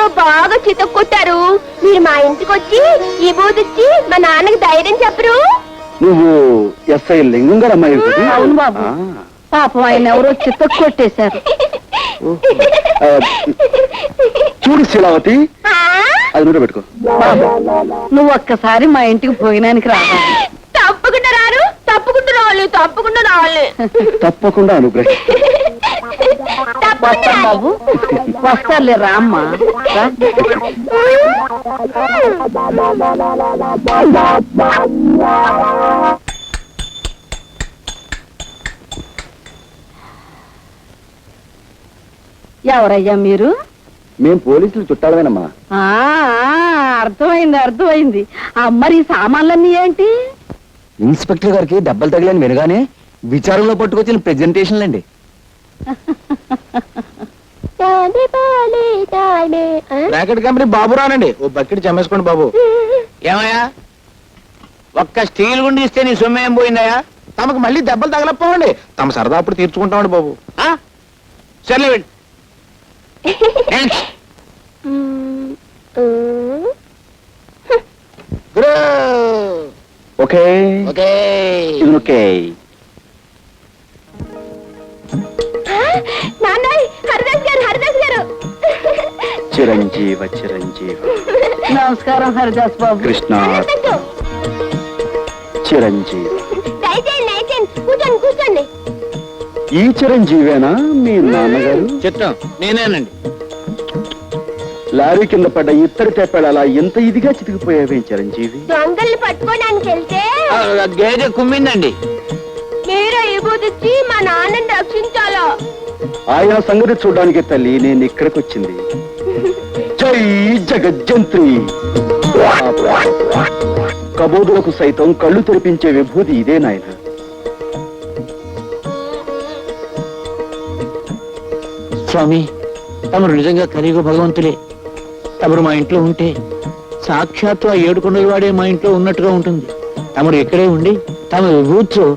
ఎవరో బాగా చితక్కొట్టారు. మీరు మా ఇంటికి వచ్చి ఈ బూదిచ్చి మా నాన్నకి ధైర్యం చెప్పరు. నువ్వు ఎస్ఐ లింగం గారు అమ్మాయి? అవును బాబు. పాపం ఆయన ఎవరో చిత్త కొట్టేశారు ఓహో. ఆ, చూడు శీలావతి? అది నూట పెట్టుకో. బాబు నువ్వు ఒక్కసారి మా ఇంటికి భోజనానికి రావాలి తప్పకుండా రారు. తప్పకుండా రావాలి తప్పకుండా రావాలి. తప్పకుండా అనుగ్రహి తప్పకుండా వస్తాం బాబు. రామ్మా. ఎవరయ్యా మీరు? మేం పోలీసులు చుట్టాలమేనమ్మా. ఆ ఆ, అర్థమైంది అర్థమైంది. ఆ, మరి ఈ సామాన్లన్నీ ఏంటి? ఇన్స్పెక్టర్ గారికి దెబ్బలు తగిలని వినగానే విచారంలో పట్టుకొచ్చిన ప్రెజెంటేషన్లు బ్రాకెట్ కంపెనీ బాబు రానండి. ఓ బకెట్ చమ్మేసుకోండి బాబు. ఏమయ్యా? ఒక్క స్టీల్ గుండి ఇస్తే నీ సొమ్ము ఏం పోయిందయ్యా? తమకు మళ్ళీ దెబ్బలు తగలపోవండి తమ సరదా అప్పుడు తీర్చుకుంటామండి బాబు. ఆ? సర్లే వెళ్ళి. Okay. Okay. Okay. Chiranjeeva Chiranjeeva నమస్కారం హరిదాస్ బాబు. కృష్ణ. చిరంజీవ కూర్చోండి కూర్చోండి. ఈ చిరంజీవేనా మీ నాన్నగారు? చిత్తం నేనేనండి. లారీ కింద పడ్డ ఇత్తడి తెప్పాడు అలా ఎంత ఇదిగా చితికిపోయావేం చిరంజీవి? దొంగల్ని పట్టుకోడానికి వెళ్తే? ఆ, గేదె కుమ్మిందండి. మీరే ఇబుదిచ్చి మా నాన్నని రక్షించాలా? ఆయన సంగతి చూడడానికి తల్లి నేను ఇక్కడికి వచ్చింది జగజ్జంత్రి. కబోదులకు సైతం కళ్ళు తెరిపించే విభూతి ఇదే నాయన. స్వామి తమరు నిజంగా కలియుగ భగవంతులే. తమరు మా ఇంట్లో ఉంటే సాక్షాత్తు ఆ ఏడు కొండల వాడే మా ఇంట్లో ఉన్నట్టుగా ఉంటుంది. తమరు ఇక్కడే ఉండి తమ విభూతితో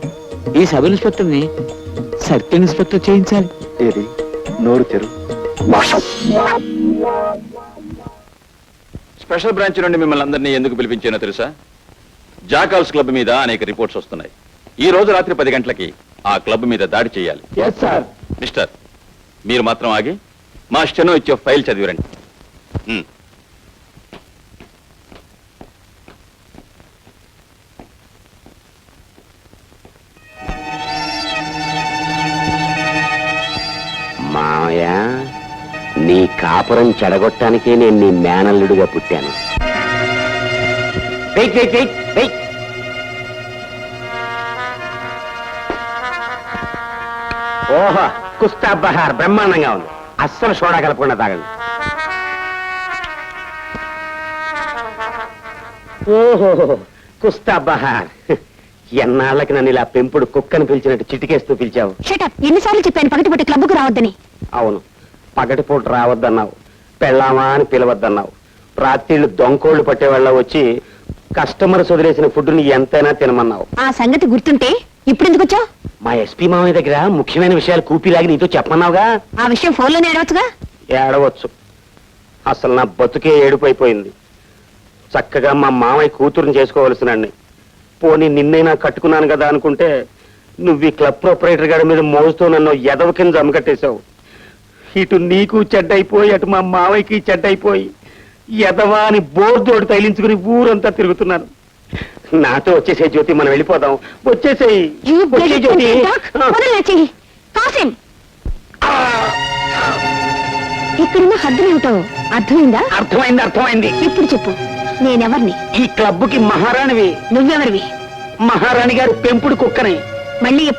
ఈ సబ్ ఇన్స్పెక్టర్ని సర్కిల్ ఇన్స్పెక్టర్ చేయించాలి. ఏది? నోరు తెరు. స్పెషల్ బ్రాంచ్ నుండి మిమ్మల్ని అందరినీ ఎందుకు పిలిపించానో తెలుసా? జాకాల్స్ క్లబ్ మీద అనేక రిపోర్ట్స్ వస్తున్నాయి. ఈ రోజు రాత్రి పది గంటలకి ఆ క్లబ్ మీద దాడి చేయాలి. మిస్టర్ మీరు మాత్రం ఆగి మా స్టెనో ఇచ్చే ఫైల్ చదివిరండి. కాపురం చెడగొట్టానికే నేను నీ మేనల్లుడిగా పుట్టాను. వెయిట్ వెయిట్ వెయిట్ వెయిట్ ఓహో కుస్తా బహార్ బ్రహ్మాండంగా ఉంది. అస్సలు సోడా కలపకుండా తాగండి. ఓహో కుస్తా బహార్. ఎన్నాళ్ళకి నన్ను ఇలా పెంపుడు కుక్కను పిలిచినట్టు చిటికేస్తూ పిలిచావు? షటప్ ఎన్నిసార్లు చెప్పాను పగటిపూట క్లబ్కు రావద్దని? అవును. పగటిపూట రావద్దన్నావు. పెళ్ళామా అని పిలవద్దన్నావు. రాత్రిళ్ళు దొంకోళ్ళు పట్టేవాళ్ళ వచ్చి కస్టమర్స్ వదిలేసిన ఫుడ్ని ఎంతైనా తినమన్నావు. ఆ సంగతి గుర్తుంటే ఇప్పుడు ఎందుకు వచ్చావు మా ఎస్పీ మామయ్య దగ్గర ముఖ్యమైన విషయాలు కూపిలాగి నీతో చెప్పమన్నావుగా? ఆ విషయం ఫోన్లోనే ఏడవచ్చుగా? ఏడవచ్చు. అసలు నా బతుకే ఏడుపైపోయింది. చక్కగా మా మామయ్య కూతురుని చేసుకోవలసినండి పోనీ నిన్నైనా కట్టుకున్నాను కదా అనుకుంటే నువ్వు ఈ క్లబ్ ప్రొపరేటర్ గారి మీద మోస్తూ నన్ను ఎదవ కింద జమకట్టేశావు ఇటు నీకు చెడ్డైపోయి అటు మా మావయ్యకి చెడ్డైపోయి ఎదవా అని బోర్దోడు తగిలించుకుని ఊరంతా తిరుగుతున్నాను నాతో వచ్చేసే జ్యోతి మనం వెళ్ళిపోదాం. వచ్చేసేయి. వచ్చే జ్యోతి. ఇక్కడున్న హద్దులేమిటో అర్థమైందా? అర్థమైంది అర్థమైంది. ఇప్పుడు చెప్పు. నేనెవరిని? ఈ క్లబ్కి మహారాణివి. నువ్వెవరివి? మహారాణి గారి పెంపుడు కుక్కని. మళ్ళీ